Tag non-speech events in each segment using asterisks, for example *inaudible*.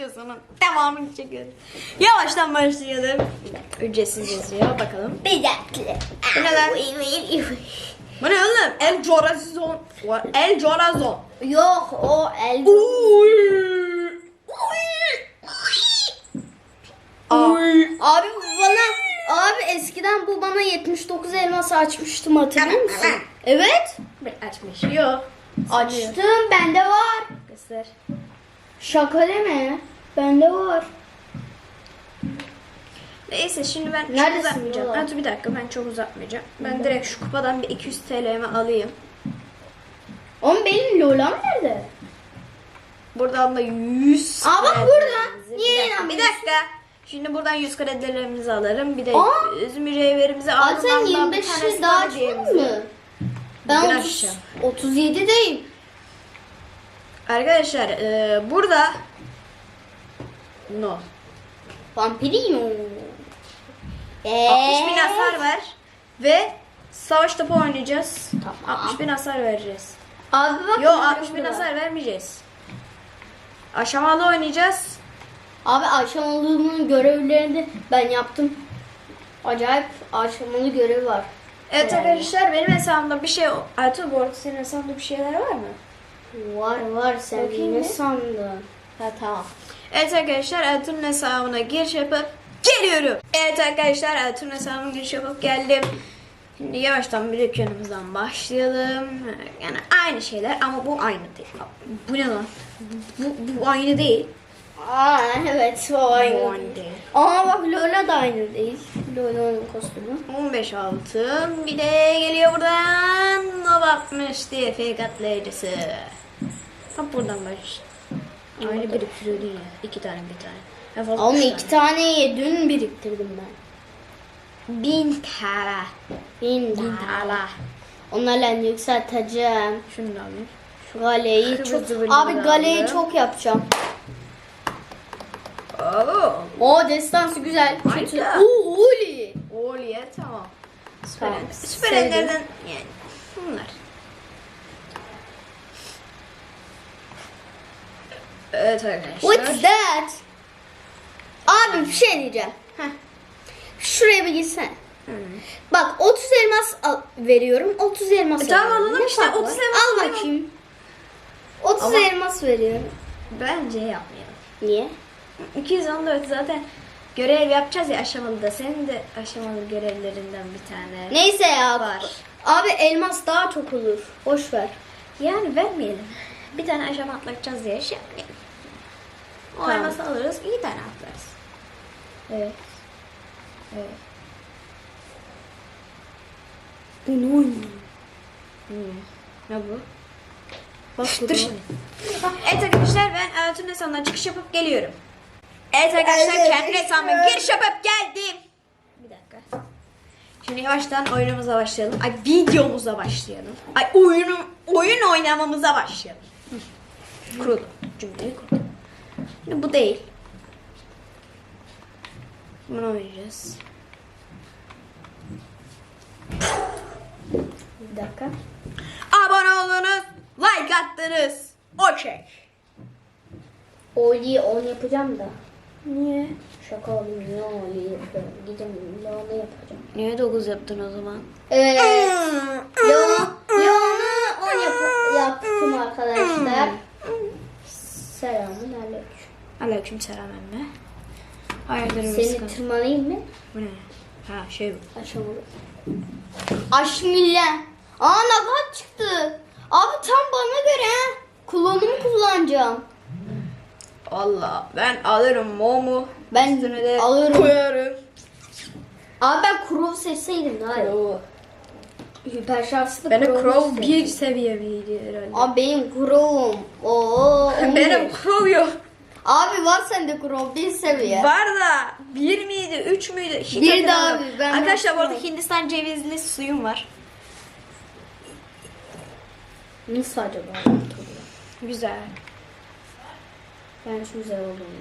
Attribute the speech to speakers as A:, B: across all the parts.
A: videosunun devamını çekiyoruz. Yavaştan başlayalım. Ücretsiz yazıyor bakalım.
B: Bir dakika.
A: Bu ne lan? Bu ne oğlum? El Corazon. El Corazon.
B: Yok o el. Abi bu bana abi eskiden bu bana 79 elmas açmıştım hatırlıyor musun? Evet.
A: Açmış. Yok.
B: Açtım bende var.
A: Göster.
B: Şaka deme. Bende var.
A: Neyse şimdi ben çok
B: Neredesin
A: uzatmayacağım.
B: Lola?
A: Ha, dur bir dakika ben çok uzatmayacağım. Ben direkt şu kupadan bir 200 TL'mi alayım.
B: Oğlum benim Lola'm nerede?
A: Buradan da 100
B: Aa, bak
A: kredilerimizi-
B: burada.
A: Bir
B: Niye
A: dakika, Bir dakika. Şimdi buradan 100 kredilerimizi alırım. Bir de
B: Aa.
A: mücevherimizi alırım. bir
B: 25
A: tane
B: şey daha açmadın mı? Ben
A: Biraz
B: 30,
A: aşağı.
B: 37 değil.
A: Arkadaşlar e, burada no.
B: Vampiriyim.
A: 60 bin hasar ver ve savaş topu oynayacağız.
B: Tamam.
A: 60 bin hasar vereceğiz.
B: Abi bak.
A: Yo
B: burada
A: 60 bin hasar vermeyeceğiz. Aşamalı oynayacağız.
B: Abi aşamalığımın görevlerini ben yaptım. Acayip aşamalı görev var.
A: Evet
B: Yani.
A: arkadaşlar benim hesabımda bir şey... Aytu bu arada senin hesabında bir şeyler var mı?
B: Var var sen
A: Bakayım
B: ne sandın? Ha tamam.
A: Evet arkadaşlar Ertuğrul'un hesabına giriş yapıp geliyorum. Evet arkadaşlar Ertuğrul'un hesabına giriş yapıp geldim. Şimdi yavaştan bir dükkanımızdan başlayalım. Yani aynı şeyler ama bu aynı değil. Bu ne lan? Bu, bu aynı değil.
B: Aa evet o
A: Bu
B: aynı.
A: aynı değil.
B: Ama bak Lola da aynı değil. Lola'nın kostümü.
A: 15 altın. Bir de geliyor buradan. Nova 60 diye fake atlayıcısı. Hop buradan baş. Aynı biriktiriyor değil ya. İki tane bir tane. Fazla
B: Oğlum
A: üç
B: iki taneyi dün biriktirdim ben.
A: Bin TL.
B: Bin
A: Bin
B: tane.
A: TL.
B: Onlarla yükselteceğim.
A: Şunu da alayım.
B: Şu galeyi çok... Abi galeyi çok yapacağım.
A: Oo.
B: O destansı güzel. Kötü. Oo, Oli.
A: Olye tamam. Süper,
B: Tamam,
A: süper yani bunlar. Evet arkadaşlar.
B: What's that? Abi bir şey diyeceğim.
A: Heh.
B: Şuraya bir gitsen.
A: Hı.
B: Bak 30 elmas al- veriyorum. 30 elmas
A: E tamam,
B: Ne
A: işte,
B: fark
A: 30
B: var?
A: elmas
B: Al bakayım. 30
A: Ama-
B: elmas veriyorum.
A: Bence yapmayalım.
B: Niye?
A: 214 zaten görev yapacağız ya aşamalı da. Senin de aşamalı görevlerinden bir tane.
B: Neyse ya.
A: Var.
B: Abi elmas daha çok olur. Boş ver.
A: Yani vermeyelim. Bir tane aşama atlatacağız diye şey yapmayalım. Elması alırız, iyi tane atlarız.
B: Evet.
A: Evet.
B: Oynuyor?
A: Hmm. Ne bu?
B: Bak
A: Dur. Evet arkadaşlar ben Altın Hesabı'ndan çıkış yapıp geliyorum. Evet arkadaşlar kendi hesabıma giriş yapıp geldim. Bir dakika. Şimdi yavaştan oyunumuza başlayalım. Ay videomuza başlayalım. Ay oyunu, oyun oynamamıza başlayalım. Hı. Kurulu. Cümleyi kurdum. Şimdi bu değil. Bunu oynayacağız.
B: Bir dakika.
A: Abone oldunuz. Like attınız. Okey.
B: Oli on yapacağım da.
A: Niye?
B: Şaka oğlum niye Oli yapıyorum? Gideceğim Leon'u yapacağım.
A: Niye 9 yaptın o zaman?
B: Evet. Leon, Leon'u on yap yaptım arkadaşlar. Selamun aleyküm.
A: Aleyküm selam emme. Hayırdır
B: Seni
A: Seni
B: tırmanayım mı?
A: Bu ne? Ha şey bu.
B: Aşamalı. Aşmille. Aa nakat çıktı. Abi tam bana göre. ha. Kullanımı kullanacağım.
A: Allah ben alırım momu.
B: Ben
A: Üstüne de
B: alırım.
A: koyarım.
B: Abi ben Crow seçseydim daha iyi.
A: Crow.
B: Hiper şanslı
A: Benim
B: Crow'u
A: Crow
B: seçtim.
A: bir seviye miydi herhalde?
B: Abi benim Crow'um. Oo. *laughs*
A: Benim
B: bir.
A: Crow yok.
B: Abi var sende Crow bir seviye.
A: Var da bir miydi, üç müydü? Hiç
B: Bir de
A: hatırlamıyorum.
B: abi, ben
A: Arkadaşlar bu arada. Hindistan cevizli suyum var.
B: Nasıl acaba?
A: Güzel.
B: Ben şu güzel olduğunu.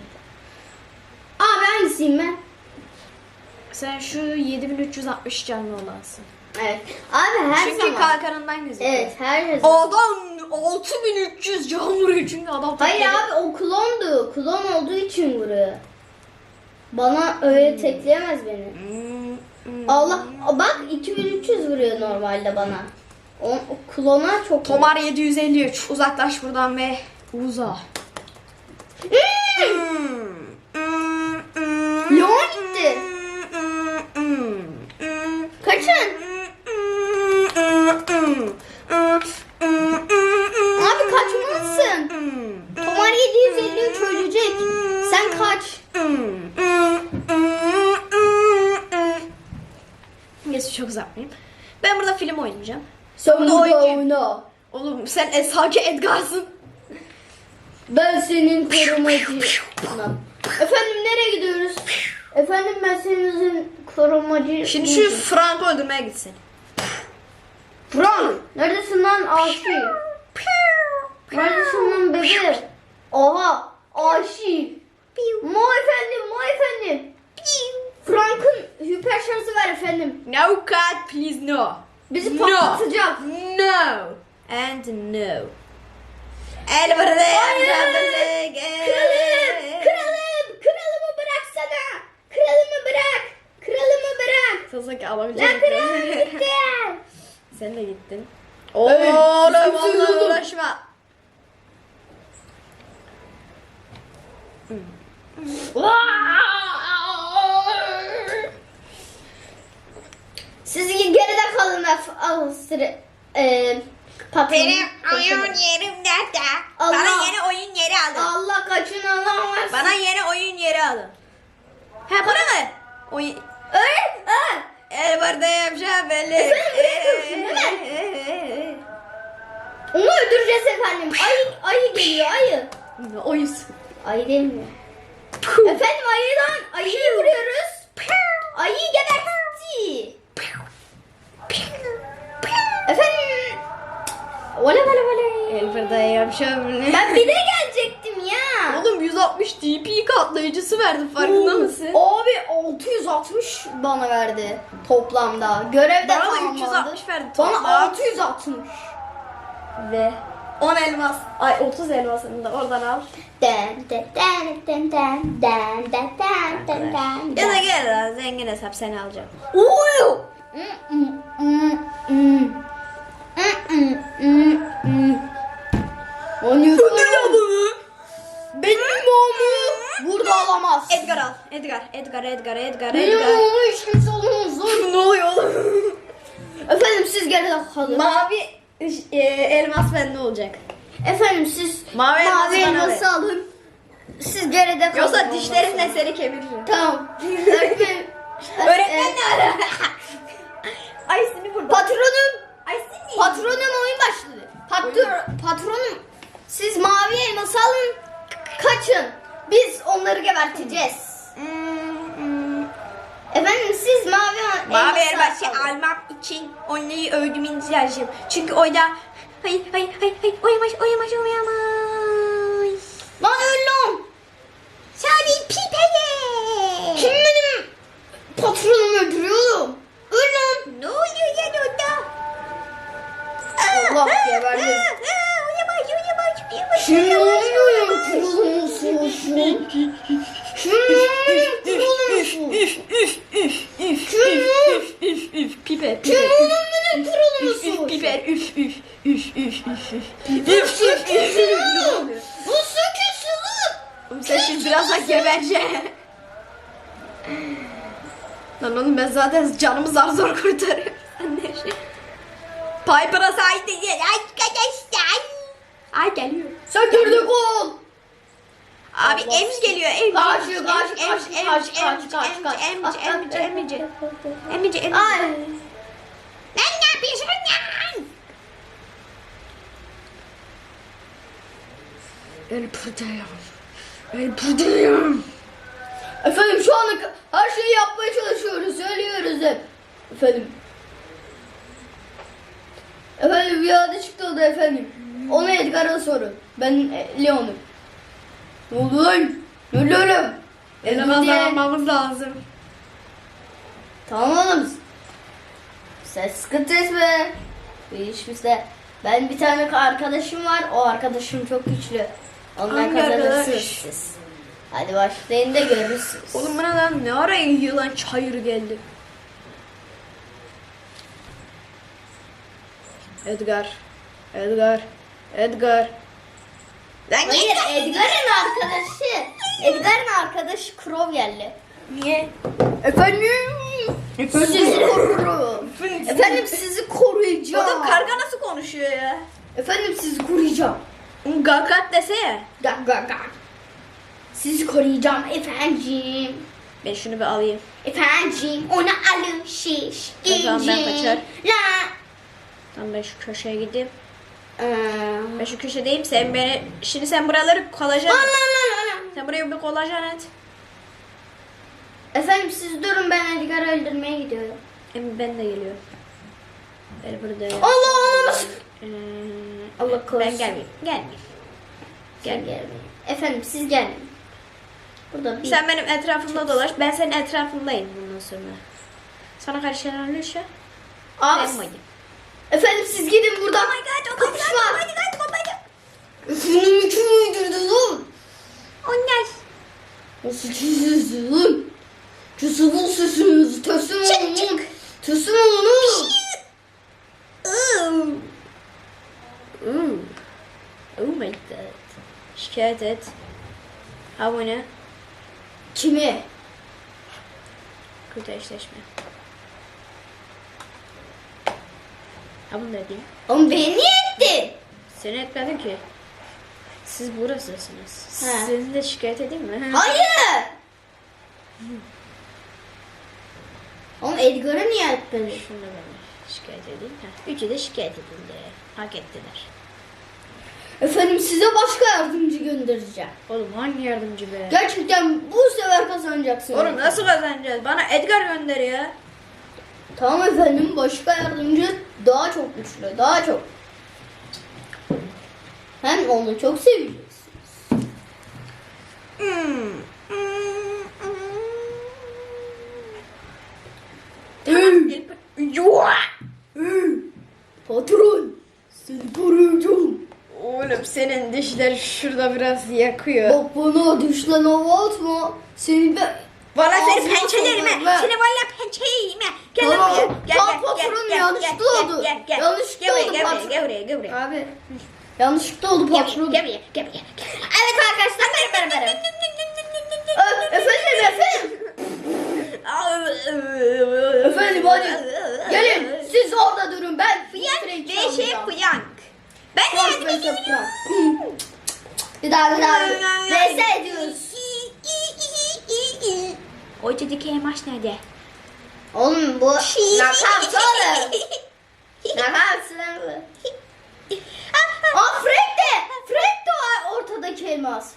B: Abi hangisiyim ben?
A: Sen şu 7360 canlı olansın.
B: Evet. Abi her
A: Çünkü
B: zaman.
A: kalkanından gözüküyor.
B: Evet her zaman.
A: Adam 6300 can vuruyor çünkü adam
B: Hayır
A: tekledi.
B: abi o klondu. Klon olduğu için vuruyor. Bana öyle tekleyemez beni.
A: Hmm, hmm.
B: Allah bak 2300 vuruyor normalde bana. O, o klona çok
A: Tomar 753 uzaklaş buradan ve uza.
B: Hmm. Leon gitti. Kaçın.
A: Çok uzatmayayım. Ben burada film oynayacağım.
B: Sen
A: burada
B: burada
A: oyuncu.
B: oyna.
A: Oğlum sen Esaki Edgar'sın.
B: Ben senin korumacıyım. Efendim nereye gidiyoruz? Efendim ben senin korumacı.
A: Şimdi şu Frank'ı öldürmeye gitsin.
B: Frank. Neredesin lan Aşi? Neredesin lan bebeğim? Oha Aşi. Mo efendim, mo efendim. Frank'ın hiper şansı ver efendim.
A: No cut please no.
B: Bizi
A: No.
B: patlatacak.
A: No. And no. El burada
B: Hayır. Kralım, kralım, kralımı bıraksana. Kralımı bırak. Kralımı bırak.
A: Sazaki
B: Lan
A: alabilecek
B: kralım gitti.
A: Sen de gittin.
B: Evet,
A: vallahi
B: yok.
A: uğraşma.
B: Siz geride kalın Af- Avusturya. Ee, patron.
A: yerim nerede?
B: Allah.
A: Bana yeni oyun yeri alın.
B: Allah kaçın alamaz.
A: Bana yeni oyun yeri alın. Ha bana mı? Oyun...
B: Öl, öl.
A: El buradayım şabeli.
B: Efendim, bırakıyorsun, Onu öldüreceğiz efendim. Ayı, ayı geliyor ayı.
A: Oyusu?
B: Ayı demiyor. Efendim ayıdan ayıyı vuruyoruz. Ayıyı gebertti. Efendim. Vale vale vale.
A: El buradayım şabeli.
B: Ben bir de gelecektim ya.
A: Oğlum 160 DP katlayıcısı verdim farkında mısın?
B: Abi 660 bana verdi toplamda. Görevde
A: Bana da
B: tamamlandı.
A: 360 verdi
B: Bana
A: toplam.
B: 660.
A: Ve 10 elmas. Ay 30 elmasını da oradan al.
B: Den den den den den den den den den den
A: Ya da gel lan zengin hesap seni alacağım.
B: Uuu. *laughs* Oynuyorum. Benim momu burada alamaz.
A: Edgar al. Edgar, Edgar, Edgar, Edgar,
B: Benim
A: Edgar.
B: hiç kimse alamaz. *laughs*
A: ne oluyor oğlum?
B: Efendim siz geride kalın.
A: Mavi e, elmas bende olacak.
B: Efendim siz
A: Mavi elması bana
B: elması alın. Siz geride kalın.
A: Yoksa dişlerimle seni kemiririm.
B: Tamam. Öğretmenim. *laughs*
A: Öğretmen ne ara? Ay seni burada.
B: Patronum. Patronum oyun başladı. Patron, patronum. Siz mavi elması alın. Kaçın. Biz onları geberteceğiz. Efendim siz mavi
A: Mavi
B: elması
A: almam için onları öldürmenizi lazım. Çünkü orada hayır hayır hayır hayır oyamaz oyamaz oyamaz.
B: Lan öl lan.
A: Sadece pipeye.
B: Kim benim patronumu öldürüyor? Allah geberdim. Uyumak uyumak uyumak. Şunların
A: uyandırılmışsınız.
B: Şunların Piper, piper. Çamurun kırılmışsın.
A: Piper, üf, üf, üf, üf, üf, üf. Üf, üf, üf.
B: Bu
A: söküsü. Sen şimdi birazdan gebereceksin. Lan oğlum ben zaten canımı zar zor kurtarıyorum. Piper'a saydınız arkadaşlar. Ay geliyor.
B: Sökürdü gol.
A: Abi Ems geliyor. Ems.
B: Karşı karşı
A: karşı
B: karşı
A: karşı
B: karşı
A: karşı.
B: Ems
A: Ems
B: Ems
A: Ems Ems.
B: Ay.
A: Lan ne yapıyorsun lan? El buradayım. El buradayım.
B: Efendim şu anda her şeyi yapmaya çalışıyoruz. Söylüyoruz hep. Efendim Efendim adı çıktı o da efendim. Onu Edgar'a sorun. Ben e, Leon'um. Ne oldu lan? Ne oldu oğlum?
A: Elmas
B: Diye-
A: almamız lazım.
B: Tamam oğlum. Sen sıkıntı etme. Bu iş bizde. Ben bir tane arkadaşım var. O arkadaşım çok güçlü. Ondan
A: Hangi
B: kazanırsınız
A: arkadaş?
B: siz. Hadi başlayın da görürsünüz.
A: Oğlum buna lan ne ara yılan çayır geldi. Edgar. Edgar. Edgar. Lan
B: Hayır Edgar'ın arkadaşı. Edgar'ın arkadaşı Crow geldi.
A: Niye?
B: Efendim. Sizi korurum. Efendim sizi koruyacağım.
A: Oğlum karga nasıl konuşuyor ya?
B: Efendim sizi koruyacağım.
A: Gagat desene.
B: Gak gak gak. Sizi koruyacağım efendim.
A: Ben şunu bir alayım.
B: Efendim ona alın şiş.
A: O zaman ben kaçar.
B: La.
A: Tamam ben şu köşeye gideyim.
B: Ee,
A: Ben şu köşedeyim. Sen beni... Şimdi sen buraları kolajen et. Sen buraya bir kolajen et.
B: Efendim siz durun ben Edgar'ı öldürmeye gidiyorum.
A: Em, Ben de geliyorum. Ben buradayım.
B: Allah Allah.
A: Ee,
B: Allah
A: Ben
B: korusun.
A: gelmeyeyim. Gelmeyeyim.
B: Gel
A: Gel.
B: gel. Efendim siz gelin. Burada bir...
A: Sen benim etrafımda dolaş. Ben senin etrafındayım bundan sonra. Sana karşı şeyler oluyorsa
B: Aa,
A: ben varım.
B: Efendim siz gidin buradan.
A: Oh my god, oh my god, oh my god, oh my god.
B: Efendim kim öldürdü lan?
A: Onlar.
B: Nasıl çiziyorsun lan? Cüzubul sesiniz. Teslim olun.
A: çık.
B: Teslim olun oğlum.
A: Ooh. Oh my god. Şikayet et. Ha bu ne?
B: Kimi?
A: Kötü eşleşme. Ha da diyeyim.
B: Oğlum beni niye ettin?
A: Seni etmedim ki. Siz burasısınız.
B: He.
A: Sizi de şikayet edeyim mi?
B: Hayır. Oğlum Edgar'ı niye ettin?
A: Şunu da ben şikayet edeyim. Heh. Üçü de şikayet edildi. Hak ettiler.
B: Efendim size başka yardımcı göndereceğim.
A: Oğlum hangi yardımcı be?
B: Gerçekten bu sefer kazanacaksınız.
A: Oğlum nasıl kazanacağız? Bana Edgar gönder ya.
B: Tamam efendim başka yardımcı daha çok güçlü. Daha çok. Hem onu çok seveceksiniz.
A: Hmm.
B: Patron seni koruyacağım.
A: Oğlum senin dişler şurada biraz yakıyor.
B: Bak bana düşlen hava atma. Seni ben...
A: Bana seni
B: Ağzına
A: pençelerime.
B: sokarım, ver.
A: Seni valla pençeyime. Gel lan buraya.
B: Tamam,
A: gel gel. Gel,
B: yanlışlıkla
A: gel,
B: oldu.
A: Gel gel.
B: Yanlışlıkla
A: gel
B: oldu
A: gel
B: patron.
A: Gel buraya gel buraya.
B: Abi yanlışlıkla oldu
A: Gel
B: patron.
A: gel buraya gel buraya. gel.
B: Evet arkadaşlar benim benim. Ö- Efendim efendim. Efendim hadi. Gelin siz orada durun ben Frank
A: ve şey fıyank. Ben de
B: Frank. Bir daha bir daha. Vs ediyoruz.
A: O dedikleri maç nerede?
B: Oğlum bu nakavt oğlum. Nakavt bu. Aa Frank de. Frank de ortadaki elmas.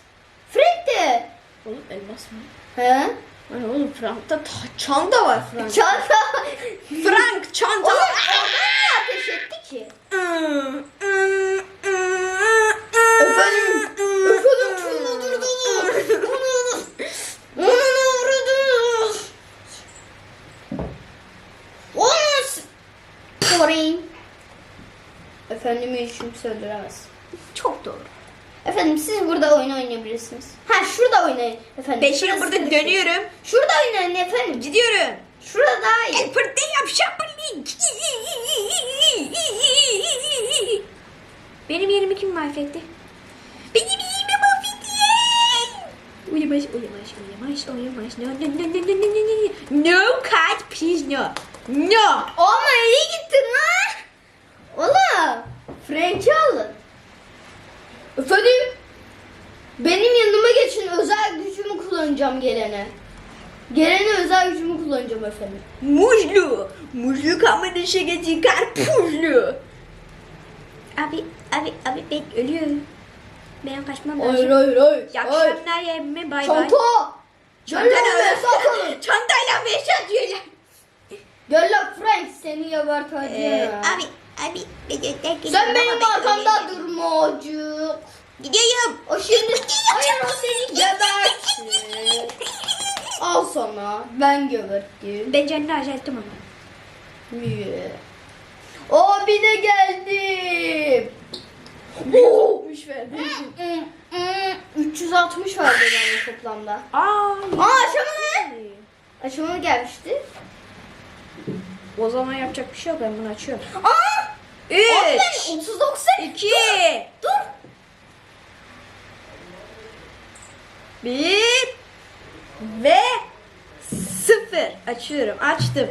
B: Frank de.
A: Oğlum elmas mı?
B: He?
A: Ay oğlum Frank'ta ta- çanta var Frank.
B: Çanta.
A: Frank çanta.
B: Oğlum oradan niye ateş etti ki? Efendim, efendim çıldırdınız. Onu, onu vurdunuz. Olmaz. Sorry. Efendim hiç kimse öldüremez.
A: Çok doğru.
B: Efendim siz burada oyun oynayabilirsiniz. Ha şurada oynayın efendim.
A: Ben şimdi
B: Şurası
A: burada
B: kötü.
A: dönüyorum.
B: Şurada oynayın efendim.
A: Gidiyorum.
B: Şurada daha iyi.
A: El pırtı yap şapırlık. Benim yerimi kim mahvetti? Benim yerimi mahvetti. Uyumaz, uyumaz, uyumaz, uyumaz. No, no, no, no, no, no, no, no. Cat, please, no. No.
B: Ama iyi. Oğlum. Frank'i alın. Efendim. Benim yanıma geçin. Özel gücümü kullanacağım gelene. Gelene özel gücümü kullanacağım efendim.
A: Muzlu. Muzlu kamanın şakası karpuzlu. Abi, abi, abi ben ölüyorum. Ben kaçmam lazım.
B: Hayır hayır hayır.
A: İyi akşamlar yemme bay bay.
B: Çanta. Lan buraya *laughs* sakalım.
A: Çantayla beş atıyorlar.
B: Gel lan Frank seni geberteceğim.
A: Ee, abi, Abi böcekler.
B: Sen benim arkamda durma ocuk.
A: Gidiyorum.
B: O şimdi hayır o seni gebersin. Al sana. Ben göberttim.
A: Ben canını acelttim onu.
B: Niye? Aa bir de geldim. 360 verdi. 360 verdi yani toplamda.
A: Aa,
B: Aa aşamalı. Aşamalı gelmişti.
A: O zaman yapacak bir şey yok ben bunu açıyorum.
B: Aa!
A: 3
B: Abi ben 39
A: 2
B: Dur.
A: 1 ve 0 açıyorum. Açtım.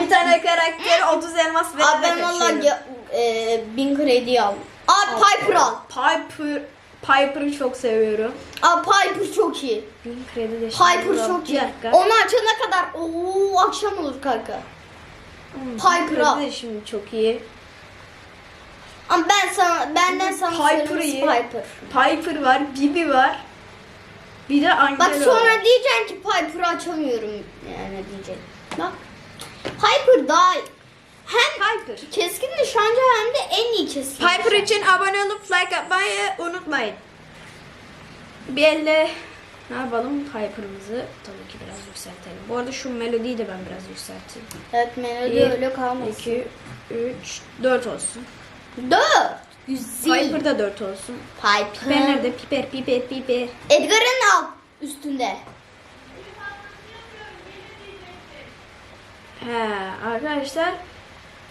A: Bir tane karakter 30 elmas
B: Abi
A: vererek
B: ben valla
A: açıyorum.
B: e, 1000 kredi aldım. Abi Piper al.
A: Piper Piper'ı çok seviyorum.
B: Abi Piper çok iyi.
A: 1000 kredi de şimdi
B: Piper çok
A: Bir
B: iyi.
A: dakika.
B: Onu açana kadar ooo akşam olur kanka. Piper
A: kredi
B: al.
A: de şimdi çok iyi.
B: Ama ben sana benden sana
A: Piper iyi.
B: Piper.
A: Piper var, Bibi var. Bir de Angelo
B: Bak sonra
A: var.
B: diyeceksin ki Piper'ı açamıyorum yani diyeceksin. Bak. Piper daha hem
A: Piper.
B: keskin nişancı hem de en iyi keskin.
A: Piper
B: nişancı.
A: için abone olup like atmayı unutmayın. Bir elle ne yapalım? Piper'ımızı tabii ki biraz yükseltelim. Bu arada şu melodiyi de ben biraz yükselteyim.
B: Evet melodi
A: Bir,
B: öyle kalmasın.
A: 2, 3, 4 olsun.
B: Dört. Güzel.
A: Piper da 4 olsun.
B: Piper.
A: Piper nerede? Piper, piper, piper.
B: Edgar'ın al üstünde.
A: He arkadaşlar.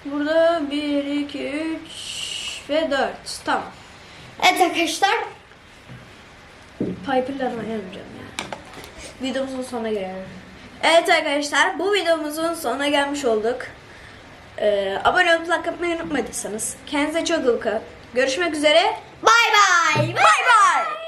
A: Burada 1, 2, 3 ve 4. Tamam.
B: Evet arkadaşlar.
A: Piper'la oynamayacağım ya. Videomuzun sonuna gelelim. Evet arkadaşlar bu videomuzun sonuna gelmiş olduk. Ee, abone olup like atmayı unutmadıysanız kendinize çok iyi bakın. Görüşmek üzere.
B: Bay bay.
A: Bay bay.